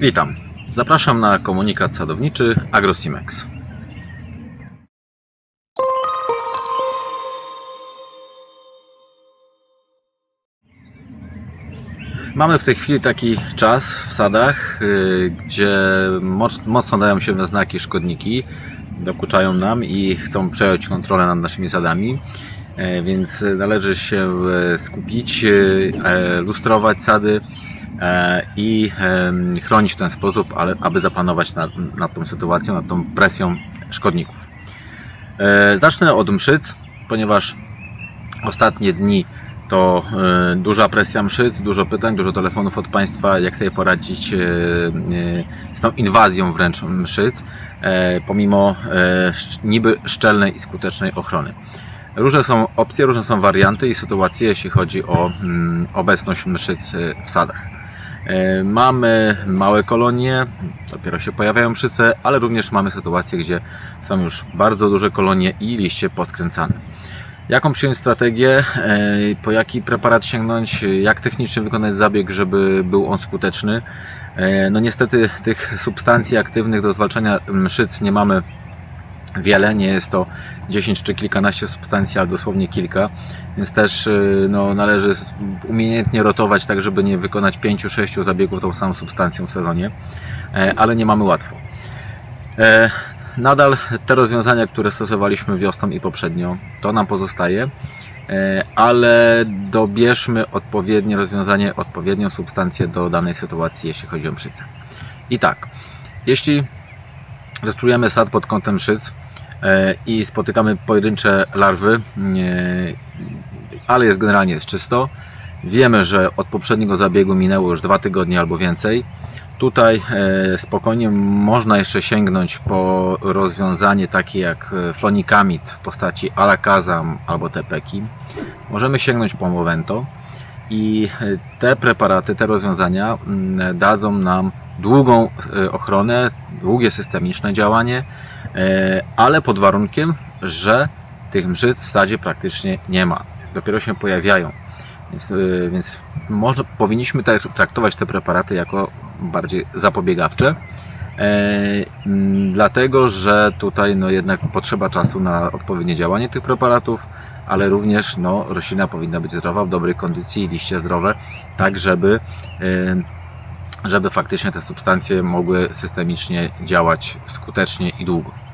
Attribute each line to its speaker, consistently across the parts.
Speaker 1: Witam. Zapraszam na komunikat sadowniczy AgroSimex. Mamy w tej chwili taki czas w sadach, yy, gdzie moc- mocno dają się we znaki szkodniki, dokuczają nam i chcą przejąć kontrolę nad naszymi sadami. E, Więc należy się e, skupić, e, lustrować sady i em, chronić w ten sposób, ale aby zapanować nad, nad tą sytuacją, nad tą presją szkodników. E, Zacznę od mszyc, ponieważ ostatnie dni to e, duża presja mszyc, dużo pytań, dużo telefonów od Państwa, jak sobie poradzić e, e, z tą inwazją wręcz mszyc, e, pomimo e, niby szczelnej i skutecznej ochrony. Różne są opcje, różne są warianty i sytuacje, jeśli chodzi o mm, obecność mszyc e, w sadach. E, Mamy małe kolonie, dopiero się pojawiają mszyce, ale również mamy sytuacje, gdzie są już bardzo duże kolonie i liście poskręcane. Jaką przyjąć strategię, e, po jaki preparat sięgnąć, jak technicznie wykonać zabieg, żeby był on skuteczny. E, No niestety tych substancji aktywnych do zwalczania mszyc nie mamy wiele, nie jest to 10 czy kilkanaście substancji, ale dosłownie kilka, więc też y, no, należy umiejętnie rotować tak, żeby nie wykonać 5-6 zabiegów tą samą substancją w sezonie, E, ale nie mamy łatwo. E, Nadal te rozwiązania, które stosowaliśmy wiosną i poprzednio, to nam pozostaje, e, ale dobierzmy odpowiednie rozwiązanie, odpowiednią substancję do danej sytuacji, jeśli chodzi o mszycę. I tak, jeśli rejestrujemy sad pod kątem mszyc e, i spotykamy pojedyncze larwy, e, ale jest generalnie jest czysto. Wiemy, że od poprzedniego zabiegu minęło już dwa tygodnie albo więcej. Tutaj e, spokojnie można jeszcze sięgnąć po rozwiązanie takie jak e, flonikamid w postaci alakazam albo tepeki. Możemy sięgnąć po Movento i e, te preparaty, te rozwiązania mm, dadzą nam długą e, ochronę, długie systemiczne działanie, e, ale pod warunkiem, że tych mszyc w sadzie praktycznie nie ma. Dopiero się pojawiają. Więc, e, więc można, powinniśmy traktować te preparaty jako bardziej zapobiegawcze. E, dlatego, że tutaj no jednak potrzeba czasu na odpowiednie działanie tych preparatów, ale również no, roślina powinna być zdrowa, w dobrej kondycji, liście zdrowe, tak żeby, e, żeby faktycznie te substancje mogły systemicznie działać skutecznie i długo.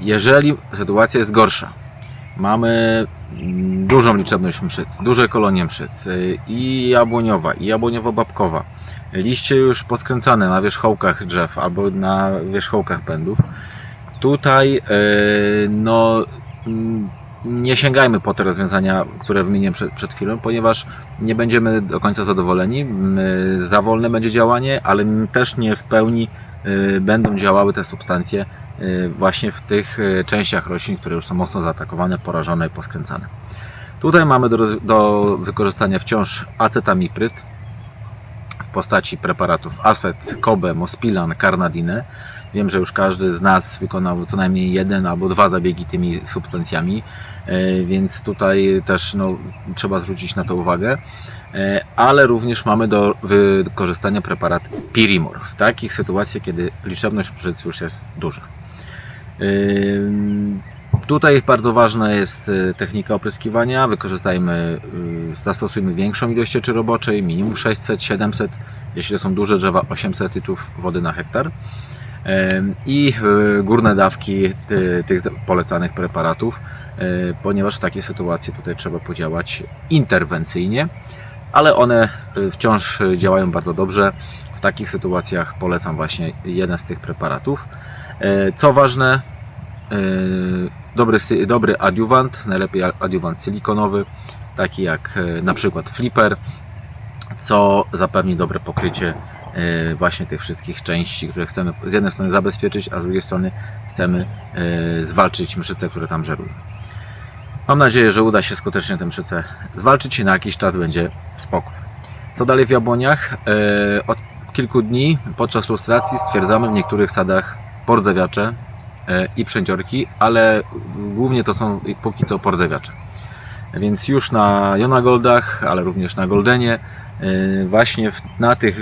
Speaker 1: Jeżeli sytuacja jest gorsza, mamy mm, dużą liczebność mszyc, duże kolonie mszyc y, i jabłoniowa, i jabłoniowo-babkowa. Liście już poskręcane na wierzchołkach drzew albo na wierzchołkach pędów. Tutaj y, no mm, nie sięgajmy po te rozwiązania, które wymieniłem przed, przed chwilą, ponieważ nie będziemy do końca zadowoleni. Mm, Za wolne będzie działanie, ale też nie w pełni będą działały te substancje y, właśnie w tych y, częściach roślin, które już są mocno zaatakowane, porażone i poskręcane. Tutaj mamy do, do wykorzystania wciąż acetamipryt w postaci preparatów Acet, Kobe, Mospilan, Carnadine. Wiem, że już każdy z nas wykonał co najmniej jeden albo dwa zabiegi tymi substancjami, więc tutaj też no, trzeba zwrócić na to uwagę. E, Ale również mamy do wykorzystania preparat Pirimor w takich sytuacjach, kiedy liczebność mszyc już jest duża. Ym, Tutaj bardzo ważna jest y, technika opryskiwania. Wykorzystajmy, zastosujmy większą ilość cieczy roboczej, minimum 600, 700, jeśli to są duże drzewa 800 litrów wody na hektar. I górne dawki tych polecanych preparatów, ponieważ w takiej sytuacji tutaj trzeba podziałać interwencyjnie, ale one y, wciąż y, działają bardzo dobrze. W takich sytuacjach polecam właśnie jeden z tych preparatów. E, Co ważne, dobry, dobry adiuwant, najlepiej adiuwant silikonowy, taki jak na przykład flipper, co zapewni dobre pokrycie właśnie tych wszystkich części, które chcemy z jednej strony zabezpieczyć, a z drugiej strony chcemy zwalczyć mszyce, które tam żerują. Mam nadzieję, że uda się skutecznie tę mszycę zwalczyć i na jakiś czas będzie spokój. Co dalej w jabłoniach? E, Od kilku dni podczas lustracji stwierdzamy w niektórych sadach pordzewiacze e, i przędziorki, ale głównie to są póki co pordzewiacze. Więc już na Jonagoldach, ale również na Goldenie e, właśnie na tych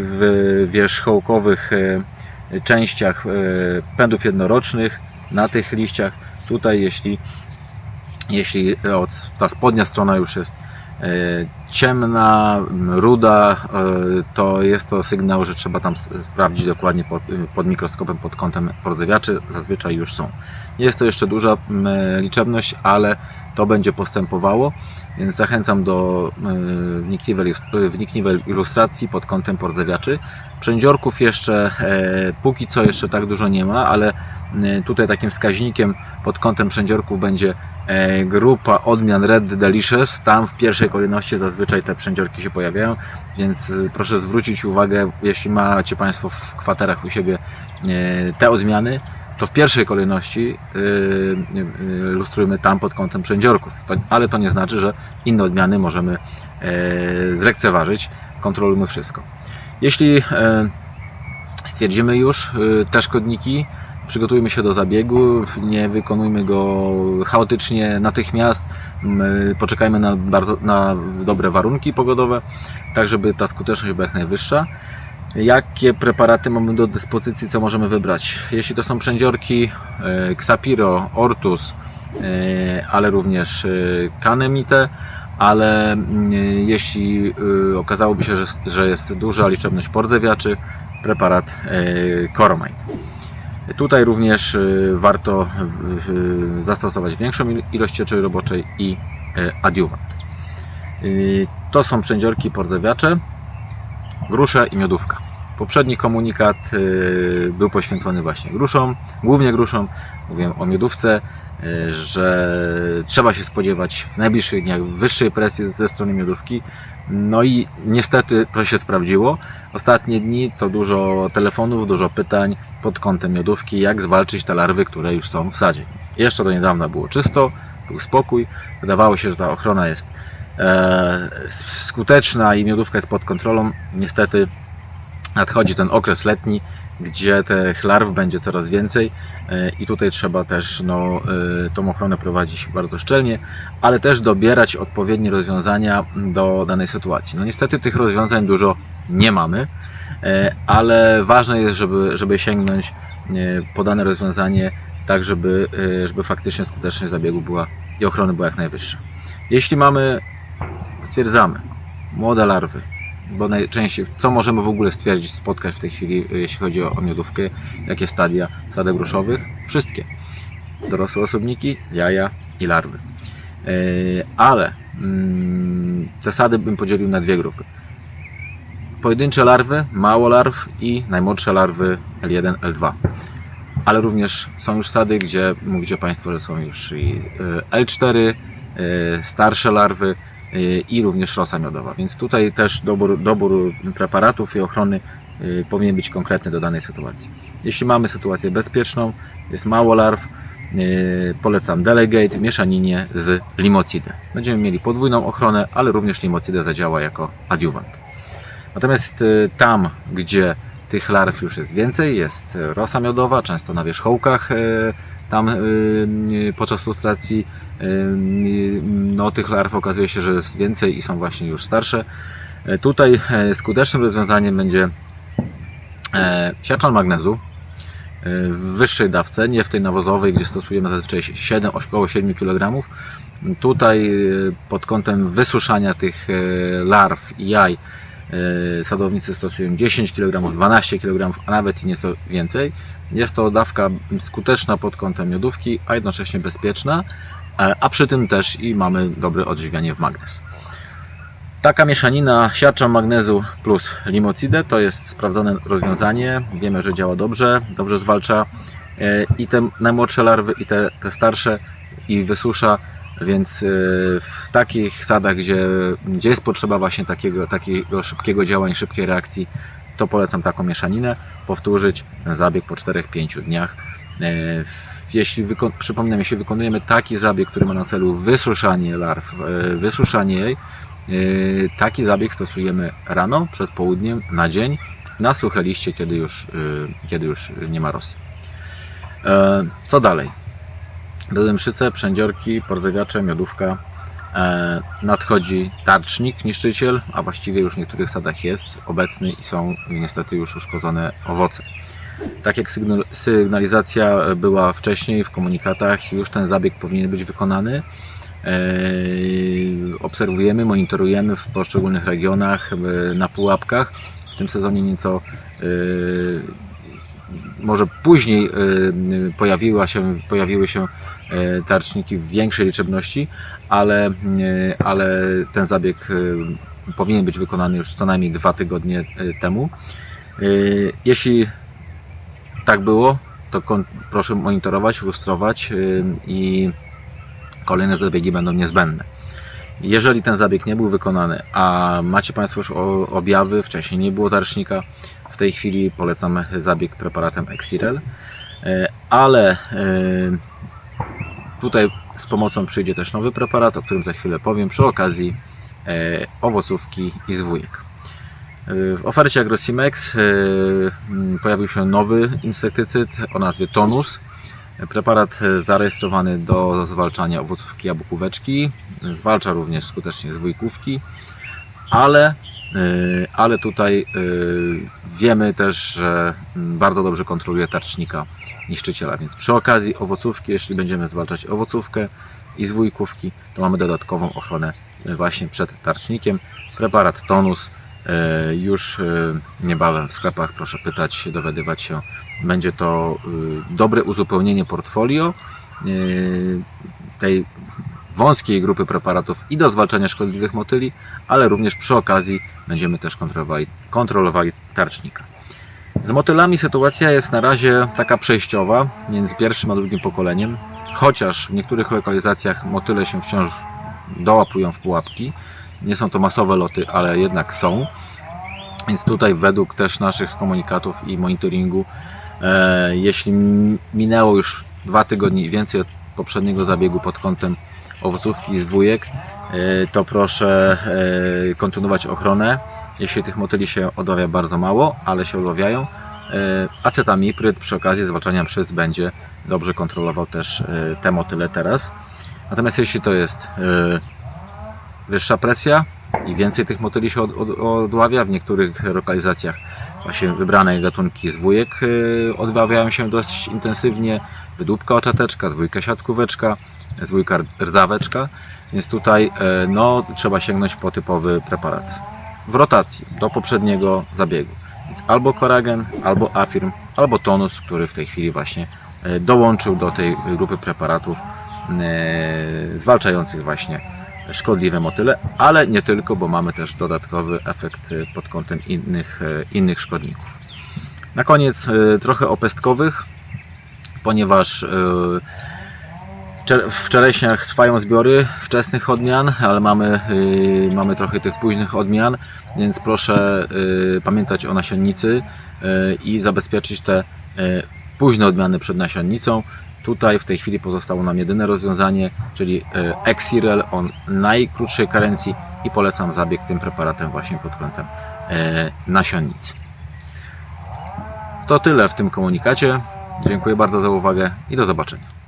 Speaker 1: wierzchołkowych częściach pędów jednorocznych, na tych liściach. Tutaj jeśli, jeśli od, ta spodnia strona już jest e, ciemna, ruda, e, to jest to sygnał, że trzeba tam sprawdzić dokładnie pod, pod mikroskopem, pod kątem pordzewiaczy. Zazwyczaj już są. Jest to jeszcze duża liczebność, ale to będzie postępowało, więc zachęcam do e, wnikliwej, ilustracji pod kątem pordzewiaczy. Przędziorków jeszcze e, póki co jeszcze tak dużo nie ma, ale e, tutaj takim wskaźnikiem pod kątem przędziorków będzie grupa odmian Red Delicious. Tam w pierwszej kolejności zazwyczaj te przędziorki się pojawiają, więc proszę zwrócić uwagę, jeśli macie Państwo w kwaterach u siebie te odmiany, to w pierwszej kolejności yy, yy, lustrujmy tam pod kątem przędziorków. Ale to nie znaczy, że inne odmiany możemy yy, zlekceważyć. Kontrolujmy wszystko. Jeśli yy, stwierdzimy już yy, te szkodniki, przygotujmy się do zabiegu, nie wykonujmy go chaotycznie natychmiast, My poczekajmy na, bardzo, na dobre warunki pogodowe, tak żeby ta skuteczność była jak najwyższa. Jakie preparaty mamy do dyspozycji, co możemy wybrać? Jeśli to są przędziorki e, Xapiro, Ortus, e, ale również e, Canemite, ale mm, jeśli okazałoby się, że, jest duża liczebność pordzewiaczy, preparat Coromite. Tutaj również warto zastosować większą il- ilość cieczy roboczej i adiuwant. To są przędziorki pordzewiacze grusze i miodówka. Poprzedni komunikat y, był poświęcony właśnie gruszom, głównie gruszom. Mówiłem o miodówce, y, że trzeba się spodziewać w najbliższych dniach wyższej presji ze strony miodówki. No i niestety to się sprawdziło. Ostatnie dni to dużo telefonów, dużo pytań pod kątem miodówki, jak zwalczyć te larwy, które już są w sadzie. Jeszcze do niedawna było czysto, był spokój. Wydawało się, że ta ochrona jest skuteczna i miodówka jest pod kontrolą. Niestety nadchodzi ten okres letni, gdzie tych larw będzie coraz więcej e, i tutaj trzeba też no, e, tą ochronę prowadzić bardzo szczelnie, ale też dobierać odpowiednie rozwiązania do danej sytuacji. No niestety tych rozwiązań dużo nie mamy, e, ale ważne jest, żeby, żeby sięgnąć e, po dane rozwiązanie tak, żeby, e, żeby faktycznie skuteczność zabiegu była i ochrony była jak najwyższa. Jeśli mamy stwierdzamy młode larwy, bo najczęściej co możemy w ogóle stwierdzić, spotkać w tej chwili, y, jeśli chodzi o, o miodówkę, jakie stadia sadek groszowych? Wszystkie. Dorosłe osobniki, jaja i larwy. Yy, ale mm, te sady bym podzielił na dwie grupy. Pojedyncze larwy, mało larw i najmłodsze larwy L1, L2. Ale również są już sady, gdzie mówicie Państwo, że są już i y, L4, y, starsze larwy i również rosa miodowa. Więc tutaj też dobór, dobór preparatów i ochrony y, powinien być konkretny do danej sytuacji. Jeśli mamy sytuację bezpieczną, jest mało larw, y, polecam Delegate w mieszaninie z limocidę. Będziemy mieli podwójną ochronę, ale również limocida zadziała jako adiuwant. Natomiast y, tam, gdzie tych larw już jest więcej, jest y, rosa miodowa, często na wierzchołkach, y, tam y, y, podczas lustracji y, y, no, tych larw okazuje się, że jest więcej i są właśnie już starsze. Y, Tutaj y, skutecznym rozwiązaniem będzie e, siarczan magnezu w wyższej dawce, nie w tej nawozowej, gdzie stosujemy zazwyczaj 7, około 7 kg. Tutaj pod kątem wysuszania tych larw i jaj sadownicy stosują 10 kg, 12 kg, a nawet i nieco więcej. Jest to dawka skuteczna pod kątem miodówki, a jednocześnie bezpieczna, e, a przy tym też i mamy dobre odżywianie w magnez. Taka mieszanina siarcza magnezu plus limocidę to jest sprawdzone rozwiązanie. Wiemy, że działa dobrze, dobrze zwalcza e, i te najmłodsze larwy, i te, te starsze, i wysusza, więc e, w takich sadach, gdzie, gdzie jest potrzeba właśnie takiego, takiego szybkiego działania, szybkiej reakcji, to polecam taką mieszaninę. Powtórzyć zabieg po 4-5 dniach. E, Jeśli przypominam, jeśli wykonujemy taki zabieg, który ma na celu wysuszanie larw, e, wysuszanie jej, Yy, Taki zabieg stosujemy rano, przed południem, na dzień, na suche liście, kiedy już, kiedy już nie ma rosy. E, Co dalej? Były mszyce, przędziorki, pordzewiacze, miodówka. E, nadchodzi tarcznik, niszczyciel, a właściwie już w niektórych sadach jest obecny i są niestety już uszkodzone owoce. Tak jak sygnal- sygnalizacja była wcześniej w komunikatach, już ten zabieg powinien być wykonany. E, Obserwujemy, monitorujemy w poszczególnych regionach, e, na pułapkach. W tym sezonie nieco e, może później pojawiła się, pojawiły się tarczniki w większej liczebności, ale, ale ten zabieg powinien być wykonany już co najmniej dwa tygodnie temu. Jeśli tak było, to proszę monitorować, lustrować y, i kolejne zabiegi będą niezbędne. Jeżeli ten zabieg nie był wykonany, a macie Państwo już objawy, wcześniej nie było tarcznika, w tej chwili polecam zabieg preparatem Exirel, Y, ale y, tutaj z pomocą przyjdzie też nowy preparat, o którym za chwilę powiem, przy okazji owocówki i zwójek. W ofercie AgroSimex e, m, pojawił się nowy insektycyd o nazwie Tonus. Preparat e, zarejestrowany do zwalczania owocówki jabłkóweczki. Zwalcza również skutecznie zwójkówki, ale, ale tutaj wiemy też, że m, bardzo dobrze kontroluje tarcznika niszczyciela. Więc przy okazji owocówki, jeśli będziemy zwalczać owocówkę i zwójkówki, to mamy dodatkową ochronę właśnie przed tarcznikiem. Preparat Tonus Już e, niebawem w sklepach, proszę pytać, dowiadywać się. Będzie to e, dobre uzupełnienie portfolio e, tej wąskiej grupy preparatów i do zwalczania szkodliwych motyli, ale również przy okazji będziemy też kontrolowali, kontrolowali tarcznika. Z motylami sytuacja jest na razie taka przejściowa między pierwszym a drugim pokoleniem, chociaż w niektórych lokalizacjach motyle się wciąż dołapują w pułapki. Nie są to masowe loty, ale jednak są. Więc tutaj według też naszych komunikatów i monitoringu, e, jeśli minęło już dwa tygodnie i więcej od poprzedniego zabiegu pod kątem owocówki i zwójek, e, to proszę e, kontynuować ochronę. Jeśli tych motyli się odławia bardzo mało, ale się odławiają, e, acetamipryt przy okazji zwalczania przez będzie dobrze kontrolował też e, te motyle teraz. Natomiast jeśli to jest e, wyższa presja i więcej tych motyli się od, od, odławia. W niektórych lokalizacjach właśnie wybrane gatunki zwójek y, odławiają się dość intensywnie. Wydłubka oczateczka, zwójka siatkóweczka, zwójka rdzaweczka. Więc tutaj y, no, trzeba sięgnąć po typowy preparat. W rotacji do poprzedniego zabiegu. Więc albo koragen, albo afirm, albo tonus, który w tej chwili właśnie y, dołączył do tej grupy preparatów y, zwalczających właśnie szkodliwe motyle, ale nie tylko, bo mamy też dodatkowy efekt y, pod kątem innych, y, innych szkodników. Na koniec y, trochę o pestkowych, ponieważ w czereśniach trwają zbiory wczesnych odmian, ale mamy, mamy trochę tych późnych odmian, więc proszę pamiętać o nasionnicy i zabezpieczyć te późne odmiany przed nasionnicą. Tutaj w tej chwili pozostało nam jedyne rozwiązanie, czyli e, Exirel o najkrótszej karencji i polecam zabieg tym preparatem właśnie pod kątem e, nasionnicy. To tyle w tym komunikacie. Dziękuję bardzo za uwagę i do zobaczenia.